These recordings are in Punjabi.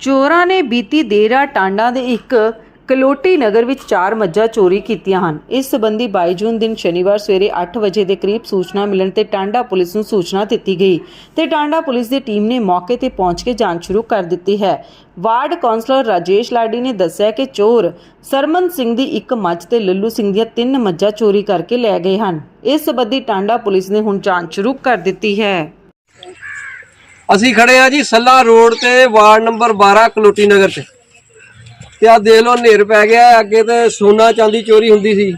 ਚੋਰਾਂ ਨੇ ਬੀਤੀ ਦੇਰ ਰਾਤ ਟਾਂਡਾ ਦੇ ਇੱਕ ਕਲੋਟੀ ਨਗਰ ਵਿੱਚ ਚਾਰ ਮੱਝਾਂ ਚੋਰੀ ਕੀਤੀਆਂ ਹਨ। ਇਸ ਸਬੰਧੀ 22 ਜੂਨ ਦਿਨ ਸ਼ਨੀਵਾਰ ਸਵੇਰੇ 8 ਵਜੇ ਦੇ ਕਰੀਬ ਸੂਚਨਾ ਮਿਲਣ ਤੇ ਟਾਂਡਾ ਪੁਲਿਸ ਨੂੰ ਸੂਚਨਾ ਦਿੱਤੀ ਗਈ ਤੇ ਟਾਂਡਾ ਪੁਲਿਸ ਦੀ ਟੀਮ ਨੇ ਮੌਕੇ ਤੇ ਪਹੁੰਚ ਕੇ ਜਾਂਚ ਸ਼ੁਰੂ ਕਰ ਦਿੱਤੀ ਹੈ। ਵਾਰਡ ਕਾਉਂਸਲਰ ਰਾਜੇਸ਼ ਲਾਡੀ ਨੇ ਦੱਸਿਆ ਕਿ ਚੋਰ ਸਰਮਨ ਸਿੰਘ ਦੀ ਇੱਕ ਮੱਝ ਤੇ ਲੱਲੂ ਸਿੰਘ ਦੀਆਂ ਤਿੰਨ ਮੱਝਾਂ ਚੋਰੀ ਕਰਕੇ ਲੈ ਗਏ ਹਨ। ਇਸ ਸੰਬੰਧੀ ਟਾਂਡਾ ਪੁਲਿਸ ਨੇ ਹੁਣ ਜਾਂਚ ਸ਼ੁਰੂ ਕਰ ਦਿੱਤੀ ਹੈ। ਅਸੀਂ ਖੜੇ ਆ ਜੀ ਸੱਲਾ ਰੋਡ ਤੇ, ਵਾਰਡ ਨੰਬਰ 12 ਕਲੋਟੀ ਨਗਰ ਤੇ। ਤੇ ਆ ਦੇਖ ਲਓ, ਹਨੇਰ ਪੈ ਗਿਆ, ਅੱਗੇ ਤੇ ਸੋਨਾ ਚਾਂਦੀ ਚੋਰੀ ਹੁੰਦੀ ਸੀ।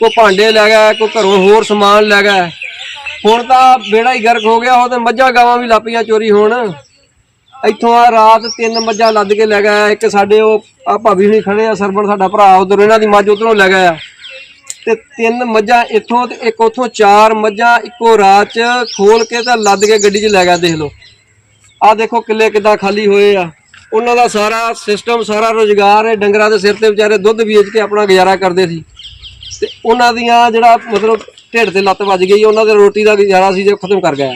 ਕੋ ਭਾਂਡੇ ਲੈ ਗਿਆ ਕੋ ਘਰੋਂ ਹੋਰ ਸਮਾਨ ਲੈ ਗਿਆ। ਹੁਣ ਤਾਂ ਬੇੜਾ ਹੀ ਗਰਕ ਹੋ ਗਿਆ, ਉਹ ਤੇ ਮੱਝਾਂ ਗਾਵਾਂ ਵੀ ਲਾਪੀਆਂ ਚੋਰੀ ਹੋਣ। ਇੱਥੋਂ ਆ ਰਾਤ ਤਿੰਨ ਮੱਝਾਂ ਲੱਦ ਕੇ ਲੈ ਗਿਆ, ਇੱਕ ਸਾਡੇ ਉਹ ਆ ਭਾਬੀ ਹੁਣੀ ਖੜੇ ਆ ਸਰਵਣ ਸਾਡਾ ਭਰਾ, ਉਧਰ ਇਹਨਾਂ ਦੀ ਮੱਝ ਉਧਰੋਂ ਲੈ ਗਿਆ। ਤੇ ਤਿੰਨ ਮੱਝਾਂ ਇੱਥੋਂ ਤੇ ਇੱਕ ਉੱਥੋਂ ਚਾਰ ਮੱਝਾਂ, ਇੱਕੋ ਰਾਤ ਚ ਖੋਲ ਕੇ ਤਾਂ ਲੱਦ ਕੇ ਗੱਡੀ 'ਚ ਲੈ ਗਿਆ, ਦੇਖ ਲਓ। ਆ ਦੇਖੋ ਕਿੱਲੇ ਕਿੱਦਾਂ ਖਾਲੀ ਹੋਏ ਆ। ਉਹਨਾਂ ਦਾ ਸਾਰਾ ਸਿਸਟਮ ਸਾਰਾ ਰੋਜ਼ਗਾਰ ਹੈ ਡੰਗਰਾਂ ਦੇ ਸਿਰ ਤੇ ਵਿਚਾਰੇ ਦੁੱਧ ਵੇਚ ਕੇ ਆਪਣਾ ਗੁਜ਼ਾਰਾ ਕਰਦੇ ਸੀ। ਤੇ ਉਹਨਾਂ ਦੀਆਂ ਜਿਹੜਾ ਮਤਲਬ ਢਿੱਡ ਤੇ ਲੱਤ ਵੱਜ ਗਈ, ਉਹਨਾਂ ਦੇ ਰੋਟੀ ਦਾ ਗੁਜ਼ਾਰਾ ਸੀ ਜੋ ਖਤਮ ਕਰ ਗਿਆ।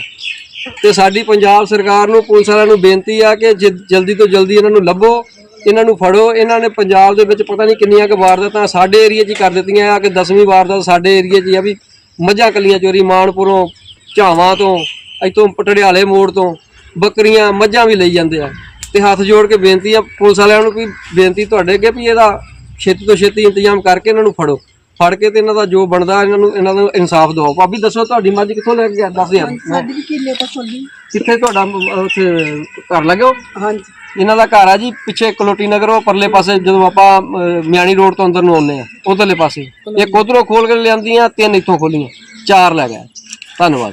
ਤੇ ਸਾਡੀ ਪੰਜਾਬ ਸਰਕਾਰ ਨੂੰ, ਪੁਲਿਸ ਵਾਲਿਆਂ ਨੂੰ ਬੇਨਤੀ ਆ ਕਿ ਜ- ਜਲਦੀ ਤੋਂ ਜਲਦੀ ਇਹਨਾਂ ਨੂੰ ਲੱਭੋ, ਇਹਨਾਂ ਨੂੰ ਫੜੋ। ਇਹਨਾਂ ਨੇ ਪੰਜਾਬ ਦੇ ਵਿੱਚ ਪਤਾ ਨਹੀਂ ਕਿੰਨੀਆਂ ਕੁ ਵਾਰਦਾਤਾਂ ਸਾਡੇ ਏਰੀਆ 'ਚ ਹੀ ਕਰ ਦਿੱਤੀਆਂ ਆ ਕਿ 10ਵੀਂ ਵਾਰਦਾਤ ਸਾਡੇ ਏਰੀਆ 'ਚ ਹੀ ਆ ਵੀ ਮੱਝਾਂ ਕੱਲੀਆਂ ਚੋਰੀ ਮਾਨਪੁਰੋਂ, ਝਾਵਾਂ ਤੋਂ, ਇੱਥੋਂ ਪਟੜਿਆਲੇ ਮੋੜ ਤੋਂ। ਬੱਕਰੀਆਂ ਮੱਝਾਂ ਵੀ ਲਈ ਜਾਂਦੇ ਆ। ਤੇ ਹੱਥ ਜੋੜ ਕੇ ਬੇਨਤੀ ਆ ਪੁਲਿਸ ਵਾਲਿਆਂ ਨੂੰ ਵੀ ਬੇਨਤੀ ਤੁਹਾਡੇ ਅੱਗੇ ਵੀ ਇਹਦਾ ਛੇਤੀ ਤੋਂ ਛੇਤੀ ਇੰਤਜ਼ਾਮ ਕਰਕੇ ਇਹਨਾਂ ਨੂੰ ਫੜੋ। ਫੜ ਕੇ ਤੇ ਇਹਨਾਂ ਦਾ ਜੋ ਬਣਦਾ ਇਹਨਾਂ ਨੂੰ ਇਹਨਾਂ ਨੂੰ ਇਨਸਾਫ ਦਿਵਾਓ ਭਾਬੀ ਦੱਸੋ ਤੁਹਾਡੀ ਮੱਝ ਕਿੱਥੋਂ ਲੈ ਕੇ ਗਿਆ? ਦੱਸ ਯਾਰ। ਸਾਡੀ ਵੀ ਕਿੱਲੇ ਤੋਂ ਖੋਲੀ। ਕਿੱਥੇ ਤੁਹਾਡਾ ਉੱਥੇ ਘਰ ਲੱਗਿਓ ਹਾਂਜੀ। ਇਹਨਾਂ ਦਾ ਘਰ ਆ ਜੀ ਪਿੱਛੇ ਕਲੋਟੀ ਨਗਰ ਉਹ ਪਰਲੇ ਪਾਸੇ ਜਦੋਂ ਆਪਾਂ ਮਿਆਣੀ ਰੋਡ ਤੋਂ ਅੰਦਰ ਨੂੰ ਆਉਂਦੇ ਆ ਉਧਰਲੇ ਪਾਸੇ। ਇੱਕ ਉਧਰੋਂ ਖੋਲ ਕੇ ਲਿਆਂਦੀਆਂ ਤਿੰਨ ਇੱਥੋਂ ਖੋਲੀਆਂ। ਚਾਰ ਲੈ ਗਏ। ਧੰਨਵਾਦ।